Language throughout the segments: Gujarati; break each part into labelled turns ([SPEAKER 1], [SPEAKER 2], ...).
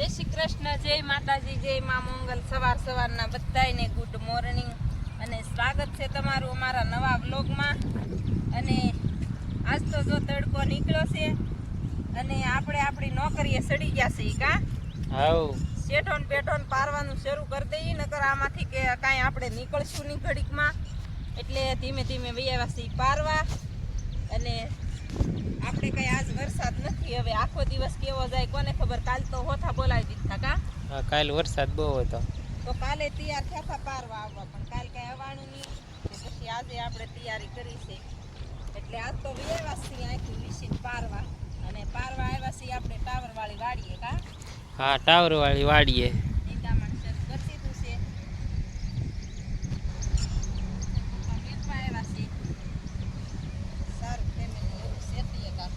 [SPEAKER 1] જય શ્રી કૃષ્ણ જય માતાજી જય મા મંગલ. સવાર સવારના બધાને ગુડ મોર્નિંગ અને સ્વાગત છે તમારું અમારા નવા વ્લોગમાં અને આજ તો જો તડકો નીકળ્યો છે અને આપણે આપણી નોકરીએ સડી ગયા છે કા?
[SPEAKER 2] હાઉ.
[SPEAKER 1] શેઠોન પેઠોન પારવાનું શરૂ કરી દઈએ નકર આમાંથી કે કાંઈ આપણે નીકળશું નહીં ઘડીકમાં. એટલે ધીમે ધીમે વૈયાવાસી પારવા. અને આપણે કઈ આજ વરસાદ નથી હવે આખો દિવસ કેવો જાય કોને ખબર? કાલ તો હોથા બોલાવી દીધા કા?
[SPEAKER 2] હા કાલ વરસાદ બહુ હતો.
[SPEAKER 1] તો કાલે તૈયાર થયા હતા પારવા આવવા પણ કાલ કઈ આવવાનું નહીં. પછી આજે આપણે તૈયારી કરી છે. એટલે આજ તો વેવા છીએ આખી મિશીન પારવા. અને પારવા આવ્યા છીએ આપણે ટાવર વાળી વાડીએ કા?
[SPEAKER 2] હા ટાવર વાળી વાડીએ
[SPEAKER 1] નિંદામણ શરૂ કરી દીધું છે વેચવા આવ્યા છે સારું ફેમિલી બધું શેતીએ કામ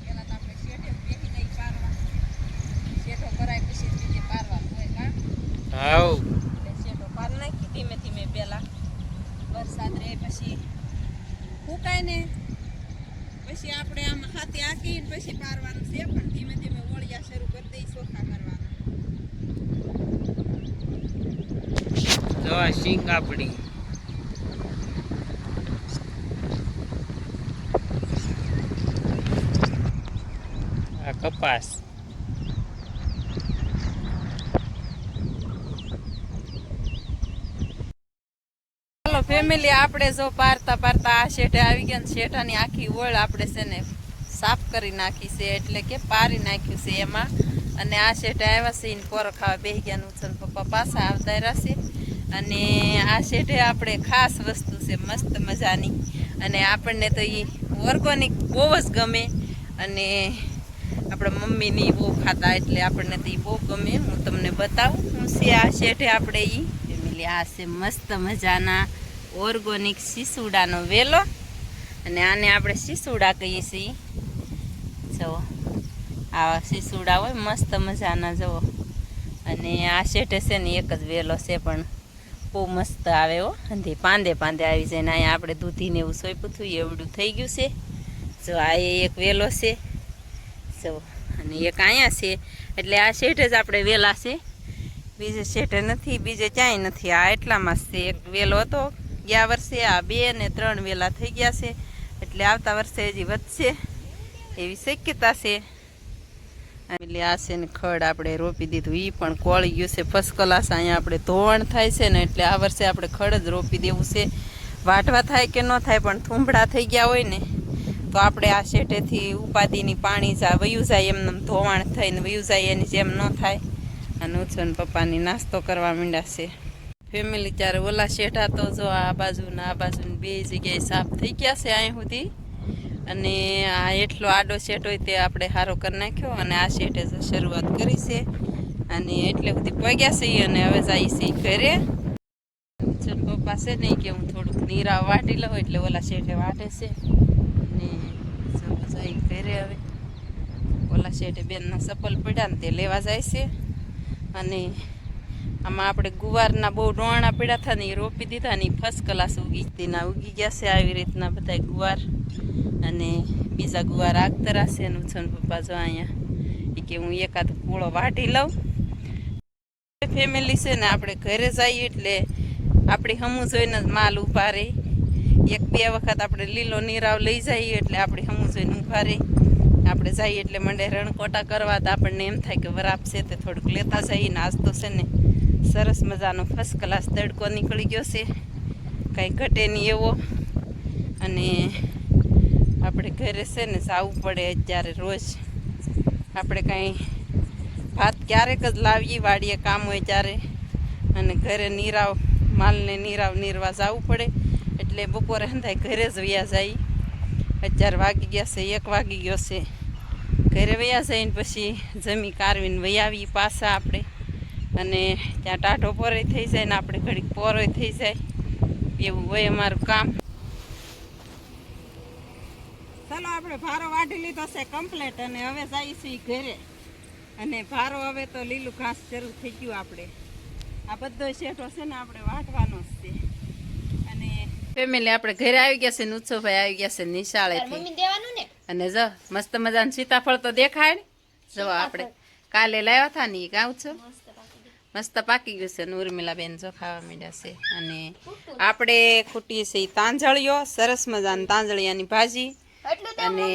[SPEAKER 1] પેલા તો આપણે શેઠે બેસી જઈ પારવા શેઠો કરાય પછી જ બીજે પારવાનું હોય કા એટલે પાર નાખી ધીમે ધીમે પેલા. વરસાદ રહે પછી ફૂકાય ને. પછી આપણે આમ હાથે આંકી ને પછી પારવાનું છે પણ ધીમે ધીમે વળિયા શરૂ કરી દઈ ચોખા કરવાના.
[SPEAKER 2] જો આ કપાસ.
[SPEAKER 1] ફેમિલી આપણે જો પારતા પારતા આ શેઠે આવી ગયા ને શેઠાની આખી ઓળ આપણે છે ને સાફ કરી નાખી છે, એટલે કે પારી નાખ્યું છે એમાં. અને આ શેઠે આવ્યા છે એને પોરો ખાવા બેસી ગયા છે પપ્પા પાછા આવતા છે. અને આ શેઠે આપણે ખાસ વસ્તુ છે, મસ્ત મજાની. અને આપણને તો એ ઓર્ગોનિક બહુ જ ગમે. અને આપણા મમ્મીની બહુ ખાતા, એટલે આપણને તો એ બહુ ગમે. હું તમને બતાવું. હું છે આ શેઠે આપણે એ ફેમિલી, આ છે મસ્ત મજાના. ઓર્ગોનિક શીસુડાનો વેલો. અને આને આપણે શીસુડા કહીએ છીએ. જુઓ આવા શીસુડા હોય, મસ્ત મજાના જુઓ અને આ શેઠે છે ને એક જ વેલો છે પણ બહુ મસ્ત આવે હો. અને પાંદે પાંદે આવી જાય ને અહીંયા આપણે દૂધીને એવું સોંપ્યું હતું એવડું થઈ ગયું છે. જો, આ એક વેલો છે. જો, અને એક અહીંયા છે. એટલે આ શેઠે જ આપણે વેલા છે. બીજે શેઠે નથી, બીજે ક્યાંય નથી. આ એટલામાં છે. એક વેલો હતો. ગયા વર્ષે આ બે ને ત્રણ વેલા થઈ ગયા છે. એટલે આવતા વર્ષે હજી વધશે એવી શક્યતા છે. એટલે આ છે ને ખડ આપણે રોપી દીધું. એ પણ કોળી ગયું છે. ફર્સ્ટ ક્લાસ અહીંયા આપણે ધોવાણ થાય છે ને એટલે આ વર્ષે આપણે ખડ જ રોપી દેવું છે. વાટવા થાય કે ન થાય પણ થૂંભડા થઈ ગયા હોય ને તો આપણે આ શેઠેથી ઉપાધિની પાણી જા વયું જાય એમને ધોવાણ થઈને વયું જાય એની જેમ ન થાય. અને ઉછન પપ્પાની નાસ્તો કરવા માંડ્યા છે. ફેમિલી ત્યારે ઓલા શેઠા તો જો આ બાજુ ને આ બાજુ બે જગ્યાએ સાફ થઈ ગયા છે અહીં સુધી. અને આ એટલો આડો શેઠ હોય તે આપણે સારો કરી નાખ્યો અને આ શેઠે શરૂઆત કરી છે. અને એટલે બધી પગ્યા છે અને હવે જાય છે ઘરે. પપ્પા છે નહીં કે હું થોડુંક નીરા વાટી લઉં એટલે ઓલા શેઠે વાટે છે. ને જો જાય ઘરે હવે. ઓલા શેઠે બેનના સપલ પડ્યા ને તે લેવા જાય છે. અને આમાં આપણે ગુવારના બહુ ડોણા પડ્યા હતા ને એ રોપી દીધા ને ફર્સ્ટ ક્લાસ ઉગી તેના ઉગી ગયા છે આવી રીતના બધા ગુવાર. અને બીજા ગુવાર આગતરા છે ને ઉછન પપ્પા જો અહીંયા. એ કે હું એકાદ પૂળો વાઢી લઉં. ફેમિલી છે ને આપણે ઘરે જઈએ એટલે આપણી હમું જોઈને જ માલ ઊભા રહે એક બે વખત આપણે લીલો નીરાવ લઈ જઈએ એટલે આપણે હમું જોઈને ઊભા રહે આપણે જઈએ એટલે મંડે રણકોટા કરવા તો આપણને એમ થાય કે વરાપ છે તે થોડુંક લેતા જઈએ ને આજ તો છે ને સરસ મજાનો ફર્સ્ટ ક્લાસ તડકો નીકળી ગયો છે. કાંઈ ઘટે નહીં એવો. અને આપણે ઘરે છે ને જવું પડે અત્યારે રોજ. આપણે કાંઈ ભાત ક્યારેક જ લાવીએ, વાડીએ કામ હોય ત્યારે. અને ઘરે નીરાવ, માલને નીરાવ નીરવા જવું પડે. એટલે બપોરે હંધાય ઘરે જ વ્યા જાય. અત્યારે વાગી ગયા છે, એક વાગી ગયો છે. ઘરે વયા જઈને પછી જમી કારવીને વયાવી પાછા આપણે. અને ત્યાં ટાઢો પોરોય થઈ જાય ને આપણે ઘડીક પોરોય થઈ જાય. એવું હોય અમારું કામ. ચાલો આપણે ભારો વાઢી લીધો છે કમ્પ્લેટ અને હવે જઈએ છીએ ઘરે. અને ભારો હવે તો લીલું ઘાસ શરૂ થઈ ગયું આપણે. આ બધો શેઠો છે ને આપણે વાઢવાનો જ છે. અને ફેમિલી આપણે ઘરે આવી ગયા છે ને ઉત્સવભાઈ આવી ગયા છે નિશાળેથી.
[SPEAKER 3] મમ્મી દેવાનું ને?
[SPEAKER 1] અને જો મસ્ત મજાનું સીતાફળ તો દેખાય જો આપણે કાલે લાવ્યા હતા ને ગાઉં છો મસ્ત પાકી ગયું છે ને ઉર્મિલાબેન જો ખાવા માંડ્યા છે. અને આપણે ખૂટીએ છે તાંજળીઓ સરસ મજાની તાંજળિયાની ભાજી. અને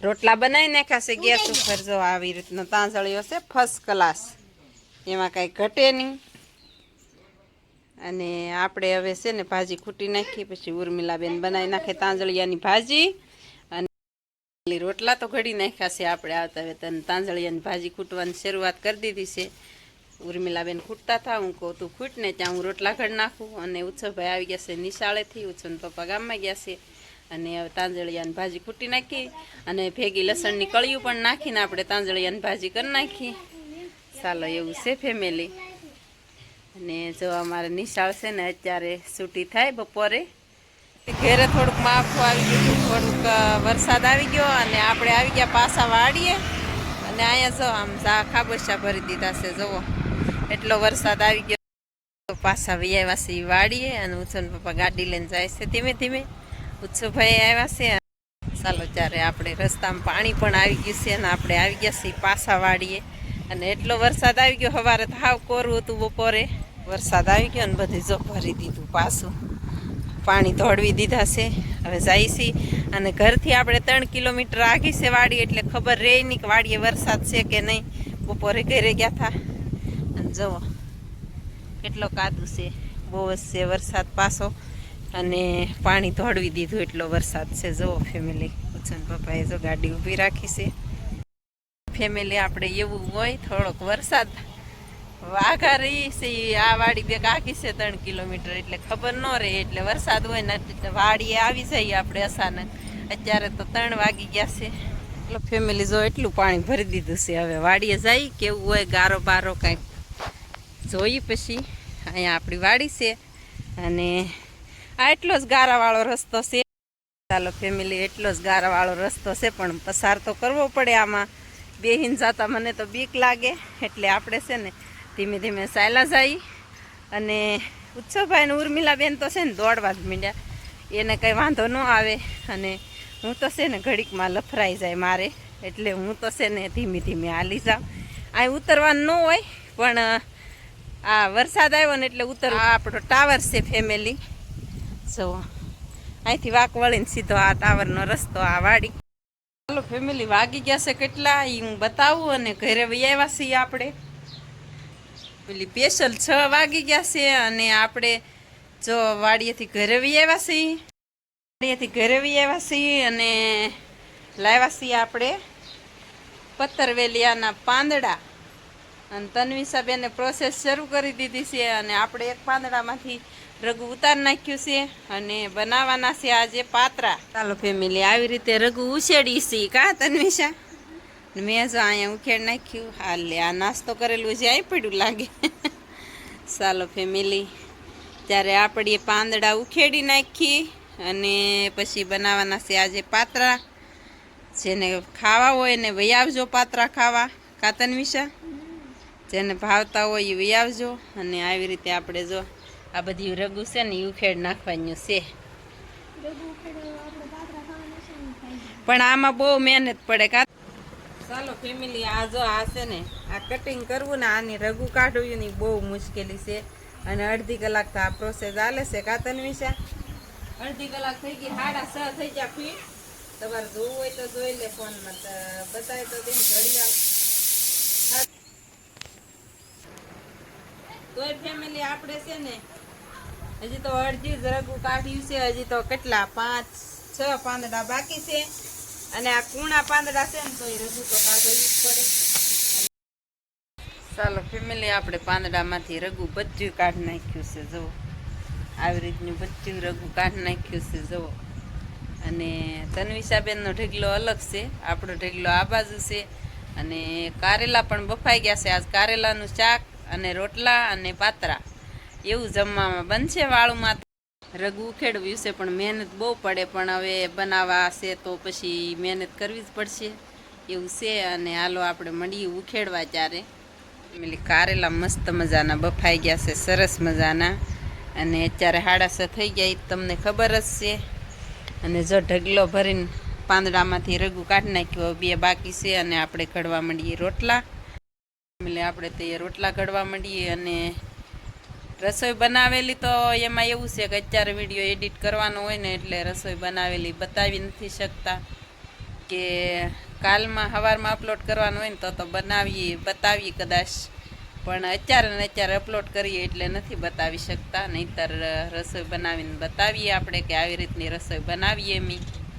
[SPEAKER 1] રોટલા બનાવી નાખ્યા છે ગેસ ઉપર જો આવી રીતનો તાંજળીઓ છે ફર્સ્ટ ક્લાસ એમાં કાંઈ ઘટે નહીં. અને આપણે હવે છે ને ભાજી ખૂટી નાખી પછી ઉર્મિલાબેન બનાવી નાખે તાંજળિયાની ભાજી. અને રોટલા તો ઘડી નાખ્યા છે આપણે આવતા હવે તને તાંજળિયાની ભાજી ખૂટવાની શરૂઆત કરી દીધી છે. ઉર્મિલાબેન ખૂટતા હતા, હું કહું તું ખૂટ ને ત્યાં હું રોટલા ઘડી નાખું અને ઉત્સવભાઈ આવી ગયા છે નિશાળેથી, ઉત્સવના પપ્પા ગામમાં ગયા છે અને હવે તાંજળિયાની ભાજી ખૂટી નાખી અને ભેગી લસણની કળિયું પણ નાખીને આપણે તાંજળિયાની ભાજી કરી નાખી. ચાલો, એવું છે ફેમિલી અને જો અમારે નિશાળ છે ને અત્યારે છૂટી થાય બપોરે. ઘેરે થોડુંક માફું આવી ગયું થોડુંક વરસાદ આવી ગયો અને આપણે આવી ગયા પાછા વાડીએ. અને અહીંયા જો આમ ઝા ખાબોચા ભરી દીધા છે, જુઓ. એટલો વરસાદ આવી ગયો પાછા વ્યાવ્યા છે ઈ વાડીએ અને ઉત્સવ પપ્પા ગાડી લઈને જાય છે ધીમે ધીમે. ઉત્સવભાઈ આવ્યા છે ચાલો ત્યારે આપણે રસ્તામાં પાણી પણ આવી ગયું છે અને આપણે આવી ગયા છીએ પાછા વાડીએ. અને એટલો વરસાદ આવી ગયો, સવારે હાવ કોરું હતું બપોરે. વરસાદ આવી ગયો અને બધું જો ભરી દીધું પાછું. પાણી ધોળવી દીધા છે. હવે જાય છીએ અને ઘરથી આપણે ત્રણ કિલોમીટર આગી છે વાડી એટલે ખબર રહે નહીં કે વાડીએ વરસાદ છે કે નહીં. બપોરે ઘરે ગયા હતા જુઓ કેટલો કાદુ છે. બહુ જ છે વરસાદ પાછો. અને પાણી ધોળવી દીધું એટલો વરસાદ છે. જુઓ ફેમિલી ઉછન પપ્પાએ જો ગાડી ઊભી રાખી છે. ફેમિલી આપણે એવું હોય, થોડોક વરસાદ વાઘા રહી છે. આ વાડી બે કાકી છે ત્રણ કિલોમીટર. એટલે ખબર ન રહે. એટલે વરસાદ હોય ને વાડીએ આવી જઈએ આપણે અચાનક. અત્યારે તો ત્રણ વાગી ગયા છે. એટલે ફેમિલી જો એટલું પાણી ભરી દીધું છે. હવે વાડીએ જઈ કેવું હોય, ગારો બારો કાંઈક જોઈ પછી. અહીંયા આપણી વાડી છે અને આ એટલો જ ગારાવાળો રસ્તો છે. ચાલો ફેમિલી એટલો જ ગારાવાળો રસ્તો છે, પણ પસાર તો કરવો પડે આમાં. બેહીન જતા મને તો બીક લાગે, એટલે આપણે છે ને ધીમે ધીમે સાયલા જઈ અને ઉત્સવભાઈ અને ઉર્મિલાબેન તો છે ને દોડવા જ મીંડ્યા. એને કંઈ વાંધો ન આવે અને હું તો છે ને ઘડીકમાં લફરાઈ જાય મારે. એટલે હું તો છે ને ધીમે ધીમે હાલી જાઉં. અહીં ઉતરવાનું ન હોય, પણ આ વરસાદ આવ્યો ને એટલે ઉતર આપણો ટાવર છે ફેમિલી જુઓ. અહીંથી વાક વળીને સીધો આ ટાવરનો રસ્તો, આ વાડી. ચાલો ફેમિલી વાગી ગયા છે કેટલા? એ હું બતાવું અને ઘરે આવ્યા છીએ આપણે. પેલી સ્પેશલ છ વાગી ગયા છે અને આપણે જો વાડીએથી ઘરે આવ્યા છીએ. વાડીએથી ઘરે આવ્યા છીએ અને લાવ્યા છીએ આપણે પત્તરવેલિયાના પાંદડા. અને તન્વિસાબેને પ્રોસેસ શરૂ કરી દીધી છે અને આપણે એક પાંદડામાંથી રઘુ ઉતાર નાખ્યું છે અને બનાવવાના છે આજે પાત્રા. ચાલો ફેમિલી આવી રીતે રઘુ ઉછેડી છે. કા તન્વિસા ને મેં જો અહીંયા ઉખેડ નાખ્યું. હાલ આ નાસ્તો કરેલું છે આવી પડ્યું લાગે. ચાલો ફેમિલી ત્યારે આપણે પાંદડા ઉખેડી નાખી અને પછી બનાવવાના છે આજે પાત્રા. જેને ખાવા હોય એને વૈયાવજો પાત્રા ખાવા. કાતન વિશા જેને ભાવતા હોય એ આવજો. અને આવી રીતે આપણે જો આ બધી રગુ છે ને એ ઉખેડ નાખવાનું છે. પણ આમાં બહુ મહેનત પડે કા ચાલો ફેમિલી આ જો આ છે ને, આ કટિંગ કરવું ને આની રગુ કાઢવું ની બહુ મુશ્કેલી છે. અને અડધી કલાક તો આ પ્રોસેસ ચાલે છે કાતન વિશે અડધી કલાક થઈ ગઈ સાડા છ થઈ ગયા ફીટ. તમારે જોવું હોય તો જોઈ લે ફોનમાં બતાવે તો તેમ ઘડિયાળ તોય ફેમિલી આપણે છે ને, હજી તો અડધી જ રગું કાઢ્યું છે, હજી તો કેટલા પાંચ, છ પાંદડા બાકી છે. અને આ કૂણા પાંદડા છે ને તો એ રગું તો કાઢવું જ પડે. ચાલો ફેમિલી આપણે પાંદડામાંથી રગું બધું કાઢી નાખ્યું છે, જુઓ. આવી રીતનું બધું રગું કાઢી નાખ્યું છે, જુઓ. અને તન્વિષાબેનનો ઢગલો અલગ છે, આપણો ઢગલો આ બાજુ છે. અને કારેલા પણ બફાઈ ગયા છે. આજ કારેલાનું શાક અને રોટલા અને પાતરા. એવું જમવામાં બનશે વાળુમાં રઘુ ઉખેડવ્યું છે, પણ મહેનત બહુ પડે, પણ હવે બનાવવા છે તો પછી મહેનત કરવી જ પડશે. એવું છે અને હાલો આપણે મળીએ ઉખેડવા ત્યારે એટલે કારેલા મસ્ત મજાના બફાઈ ગયા છે, સરસ મજાના. અને અત્યારે હાડાસ થઈ ગયા એ તમને ખબર જ છે. અને જો ઢગલો ભરીને પાંદડામાંથી રગું કાઢી નાખ્યું બે બાકી છે અને આપણે ઘડવા માંડીએ રોટલા. એટલે આપણે તે રોટલા ઘડવા માંડીએ અને રસોઈ બનાવેલી તો એમાં એવું છે કે અત્યારે વીડિયો એડિટ કરવાનો હોય ને એટલે રસોઈ બનાવેલી બતાવી નથી શકતા કે કાલમાં સવારમાં અપલોડ કરવાનું હોય ને તો તો બનાવીએ, બતાવીએ કદાચ. પણ અત્યારે ને અત્યારે અપલોડ કરીએ એટલે નથી બતાવી શકતા. નહીંતર રસોઈ બનાવીને બતાવીએ આપણે કે આવી રીતની રસોઈ બનાવીએ એમી